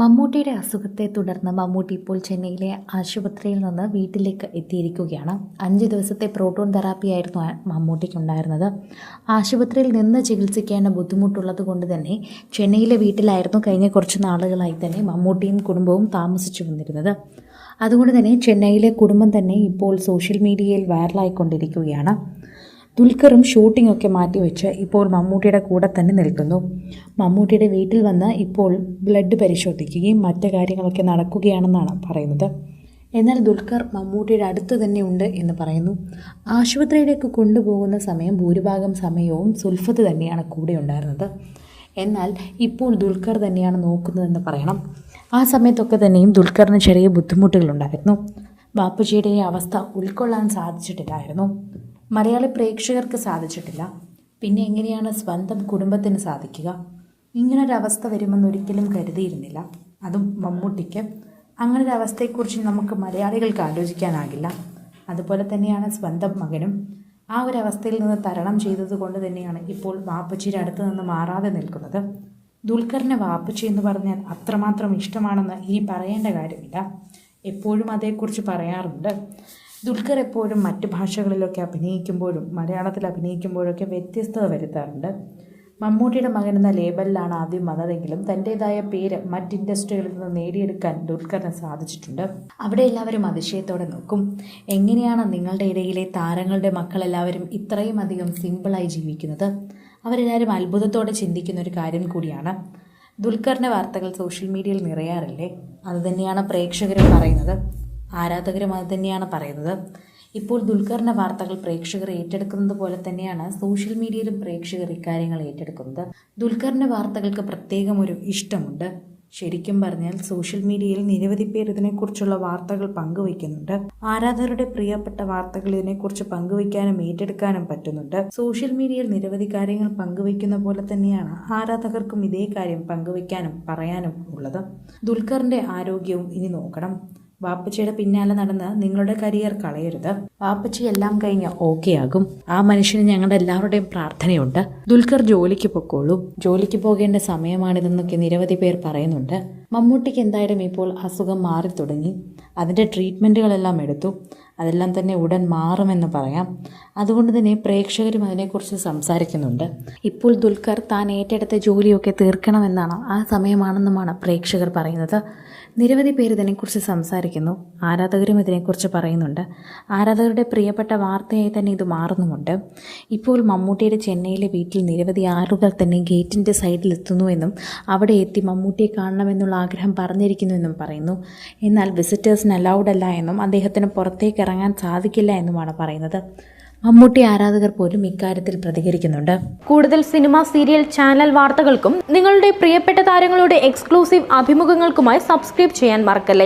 മമ്മൂട്ടിയുടെ അസുഖത്തെ തുടർന്ന് മമ്മൂട്ടി ഇപ്പോൾ ചെന്നൈയിലെ ആശുപത്രിയിൽ നിന്ന് വീട്ടിലേക്ക് എത്തിയിരിക്കുകയാണ്. അഞ്ച് ദിവസത്തെ പ്രോട്ടോൺ തെറാപ്പിയായിരുന്നു മമ്മൂട്ടിക്ക് മമ്മൂട്ടിക്കുണ്ടായിരുന്നത്. ആശുപത്രിയിൽ നിന്ന് ചികിത്സിക്കേണ്ട ബുദ്ധിമുട്ടുള്ളത് കൊണ്ട് തന്നെ ചെന്നൈയിലെ വീട്ടിലായിരുന്നു കഴിഞ്ഞ കുറച്ച് നാളുകളായി തന്നെ മമ്മൂട്ടിയും കുടുംബവും താമസിച്ചു വന്നിരുന്നത്. അതുകൊണ്ട് തന്നെ ചെന്നൈയിലെ കുടുംബം തന്നെ ഇപ്പോൾ സോഷ്യൽ മീഡിയയിൽ വൈറലായിക്കൊണ്ടിരിക്കുകയാണ്. ദുൽഖറും ഷൂട്ടിംഗ് ഒക്കെ മാറ്റിവെച്ച് ഇപ്പോൾ മമ്മൂട്ടിയുടെ കൂടെ തന്നെ നിൽക്കുന്നു. മമ്മൂട്ടിയുടെ വീട്ടിൽ വന്ന് ഇപ്പോൾ ബ്ലഡ് പരിശോധിക്കുകയും മറ്റു കാര്യങ്ങളൊക്കെ നടക്കുകയാണെന്നാണ് പറയുന്നത്. എന്നാൽ ദുൽഖർ മമ്മൂട്ടിയുടെ അടുത്ത് തന്നെ ഉണ്ട് എന്ന് പറയുന്നു. ആശുപത്രിയിലേക്ക് കൊണ്ടുപോകുന്ന സമയം ഭൂരിഭാഗം സമയവും സുൽഫത്ത് തന്നെയാണ് കൂടെ ഉണ്ടായിരുന്നത്. എന്നാൽ ഇപ്പോൾ ദുൽഖർ തന്നെയാണ് നോക്കുന്നതെന്ന് പറയണം. ആ സമയത്തൊക്കെ തന്നെയും ദുൽഖറിന് ചെറിയ ബുദ്ധിമുട്ടുകളുണ്ടായിരുന്നു. ബാപ്പുജിയുടെ അവസ്ഥ ഉൾക്കൊള്ളാൻ സാധിച്ചിട്ടില്ലായിരുന്നു. മലയാളി പ്രേക്ഷകർക്ക് സാധിച്ചിട്ടില്ല. പിന്നെ എങ്ങനെയാണ് സ്വന്തം കുടുംബത്തിന് സാധിക്കുക? ഇങ്ങനൊരവസ്ഥ വരുമെന്ന് ഒരിക്കലും കരുതിയിരുന്നില്ല. അതും മമ്മൂട്ടിക്ക്. അങ്ങനൊരവസ്ഥയെക്കുറിച്ച് നമുക്ക് മലയാളികൾക്ക് ആലോചിക്കാനാകില്ല. അതുപോലെ തന്നെയാണ് സ്വന്തം മകനും. ആ ഒരു അവസ്ഥയിൽ നിന്ന് തരണം ചെയ്തത് കൊണ്ട് തന്നെയാണ് ഇപ്പോൾ വാപ്പച്ചിയുടെ അടുത്ത് നിന്ന് മാറാതെ നിൽക്കുന്നത്. ദുൽഖറിനെ വാപ്പച്ചി എന്ന് പറഞ്ഞാൽ അത്രമാത്രം ഇഷ്ടമാണെന്ന് ഇനി പറയേണ്ട കാര്യമില്ല. എപ്പോഴും അതേക്കുറിച്ച് പറയാറുണ്ട്. ദുൽഖർ എപ്പോഴും മറ്റ് ഭാഷകളിലൊക്കെ അഭിനയിക്കുമ്പോഴും മലയാളത്തിൽ അഭിനയിക്കുമ്പോഴൊക്കെ വ്യത്യസ്തത വരുത്താറുണ്ട്. മമ്മൂട്ടിയുടെ മകൻ എന്ന ലേബലിലാണ് ആദ്യം വന്നതെങ്കിലും തന്റെതായ പേര് മറ്റ് ഇൻഡസ്ട്രികളിൽ നിന്ന് നേടിയെടുക്കാൻ ദുൽഖറിന് സാധിച്ചിട്ടുണ്ട്. അവിടെ എല്ലാവരും അതിശയത്തോടെ നോക്കും. എങ്ങനെയാണ് നിങ്ങളുടെ ഇടയിലെ താരങ്ങളുടെ മക്കളെല്ലാവരും ഇത്രയും അധികം സിമ്പിളായി ജീവിക്കുന്നത്? അവരെല്ലാവരും അത്ഭുതത്തോടെ ചിന്തിക്കുന്ന ഒരു കാര്യം കൂടിയാണ്. ദുൽഖറിന്റെ വാർത്തകൾ സോഷ്യൽ മീഡിയയിൽ നിറയാറില്ലേ? അതുതന്നെയാണ് പ്രേക്ഷകരും പറയുന്നത്. ആരാധകരും തന്നെയാണ് പറയുന്നത്. ഇപ്പോൾ ദുൽഖറിന്റെ വാർത്തകൾ പ്രേക്ഷകർ ഏറ്റെടുക്കുന്നത് പോലെ തന്നെയാണ് സോഷ്യൽ മീഡിയയിലും പ്രേക്ഷകർ ഇക്കാര്യങ്ങൾ ഏറ്റെടുക്കുന്നത്. ദുൽഖറിന്റെ വാർത്തകൾക്ക് പ്രത്യേകം ഒരു ഇഷ്ടമുണ്ട്. ശരിക്കും പറഞ്ഞാൽ സോഷ്യൽ മീഡിയയിൽ നിരവധി പേർ ഇതിനെക്കുറിച്ചുള്ള വാർത്തകൾ പങ്കുവയ്ക്കുന്നുണ്ട്. ആരാധകരുടെ പ്രിയപ്പെട്ട വാർത്തകൾ ഇതിനെക്കുറിച്ച് പങ്കുവയ്ക്കാനും ഏറ്റെടുക്കാനും പറ്റുന്നുണ്ട്. സോഷ്യൽ മീഡിയയിൽ നിരവധി കാര്യങ്ങൾ പങ്കുവയ്ക്കുന്ന പോലെ തന്നെയാണ് ആരാധകർക്കും ഇതേ കാര്യം പങ്കുവയ്ക്കാനും പറയാനും ഉള്ളത്. ദുൽഖറിന്റെ ആരോഗ്യവും ഇനി നോക്കണം. വാപ്പച്ചിയുടെ പിന്നാലെ നടന്ന് നിങ്ങളുടെ കരിയർ കളയരുത്. വാപ്പച്ചി എല്ലാം കഴിഞ്ഞ് ഓക്കെ ആകും. ആ മനുഷ്യന് ഞങ്ങളുടെ എല്ലാവരുടെയും പ്രാർത്ഥനയുണ്ട്. ദുൽഖർ ജോലിക്ക് പൊക്കോളും. ജോലിക്ക് പോകേണ്ട സമയമാണിതെന്നൊക്കെ നിരവധി പേർ പറയുന്നുണ്ട്. മമ്മൂട്ടിക്ക് എന്തായാലും ഇപ്പോൾ അസുഖം മാറി തുടങ്ങി. അതിന്റെ ട്രീറ്റ്മെന്റുകളെല്ലാം എടുത്തു. അതെല്ലാം തന്നെ ഉടൻ മാറുമെന്ന് പറയാം. അതുകൊണ്ട് തന്നെ പ്രേക്ഷകരും അതിനെക്കുറിച്ച് സംസാരിക്കുന്നുണ്ട്. ഇപ്പോൾ ദുൽഖർ താൻ ഏറ്റെടുത്ത ജോലിയൊക്കെ തീർക്കണമെന്നാണ് ആ സമയമാണെന്നുമാണ് പ്രേക്ഷകർ പറയുന്നത്. നിരവധി പേര് ഇതിനെക്കുറിച്ച് സംസാരിക്കുന്നു. ആരാധകരും ഇതിനെക്കുറിച്ച് പറയുന്നുണ്ട്. ആരാധകരുടെ പ്രിയപ്പെട്ട വാർത്തയായി തന്നെ ഇത് മാറുന്നുമുണ്ട്. ഇപ്പോൾ മമ്മൂട്ടിയുടെ ചെന്നൈയിലെ വീട്ടിൽ നിരവധി ആളുകൾ തന്നെ ഗേറ്റിന്റെ സൈഡിൽ എത്തുന്നുവെന്നും അവിടെ എത്തി മമ്മൂട്ടിയെ കാണണമെന്നുള്ള ആഗ്രഹം പറഞ്ഞിരിക്കുന്നുവെന്നും പറയുന്നു. എന്നാൽ വിസിറ്റേഴ്സിന് അലൗഡ് അല്ല എന്നും അദ്ദേഹത്തിന് പുറത്തേക്ക് ഇറങ്ങാൻ സാധിക്കില്ല എന്നുമാണ് പറയുന്നത്. മമ്മൂട്ടി ആരാധകർ പോലും ഇക്കാര്യത്തിൽ പ്രതികരിക്കുന്നുണ്ട്. കൂടുതൽ സിനിമ സീരിയൽ ചാനൽ വാർത്തകൾക്കും നിങ്ങളുടെ പ്രിയപ്പെട്ട താരങ്ങളുടെ എക്സ്ക്ലൂസീവ് അഭിമുഖങ്ങൾക്കുമായി സബ്സ്ക്രൈബ് ചെയ്യാൻ മറക്കല്ലേ?